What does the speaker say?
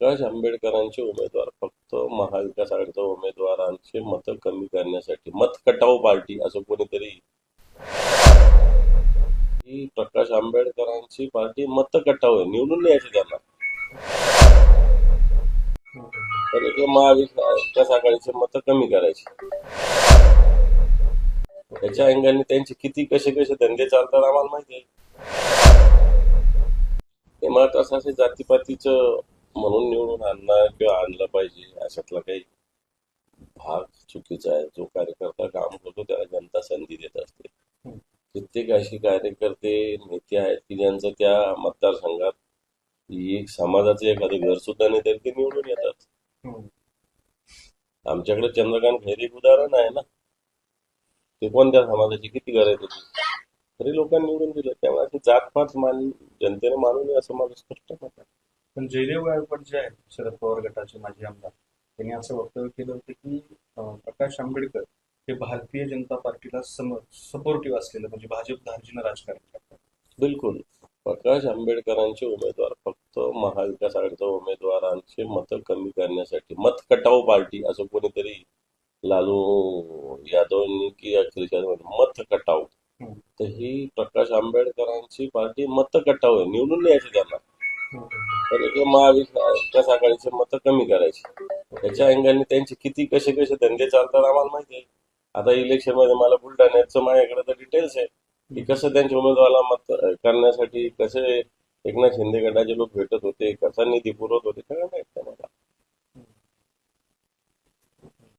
प्रकाश आंबेडकरांचे उमेदवार फक्त महाविकास आघाडीच्या उमेदवारांचे मत कमी करण्यासाठी मत कटाव पार्टी असं कोणीतरी ही प्रकाश आंबेडकरांची पार्टी मत कटाव आहे निवडून यायची त्यांना. तर महाविकास आघाडीचे मत कमी करायचे. त्याच्या अँगलने त्यांचे किती कसे कसे धंदे चालतात आम्हाला माहिती आहे. ते असं असे जातीपातीचं म्हणून निवडून आणणार किंवा आणलं पाहिजे अशातला काही भाग चुकीचा आहे. जो कार्यकर्ता काम करतो त्याला जनता संधी देत असते. कित्येक अशी कार्यकर्ते नेते आहेत की ज्यांचं त्या मतदारसंघात एक समाजाचं एखादं घर सुद्धा नाही तरी ते निवडून येतात. आमच्याकडे चंद्रकांत खैरे एक उदाहरण आहे ना. ते कोणत्या समाजाची किती आहे त्याची तरी लोकांनी निवडून दिलं. त्यामुळे जातपात मान जनतेने मानू नये असं माझं स्पष्ट मत आहे पण जयदेव गायकवाड जे आहेत शरद पवार गटाचे माजी आमदार त्यांनी असं वक्तव्य केलं होतं की प्रकाश आंबेडकर हे भारतीय जनता पार्टीला सम सपोर्टिव्ह असलेलं म्हणजे भाजप धार्जीनं राजकारण करतात. बिलकुल. प्रकाश आंबेडकरांचे उमेदवार फक्त महाविकास आघाडीच्या उमेदवारांचे मतं कमी करण्यासाठी मत कटाव पार्टी असं कोणीतरी लालू यादवनी की अखिलेश यादव मत कटाव. तर ही प्रकाश आंबेडकरांची पार्टी मत कटाव आहे निवडून यायची त्यांना. तर इथे आघाडीचे मतं कमी करायचे. त्याच्या अँगलने त्यांचे किती कसे कसे धंदे चालतात आम्हाला माहिती आहे. आता इलेक्शनमध्ये मला बुलढाण्याचं माझ्याकडे तर डिटेल्स आहे की कसं त्यांच्या उमेदवाराला मत करण्यासाठी कसे एकनाथ शिंदे गटाचे लोक भेटत होते कसा निधी पुरवत होते सगळं नाही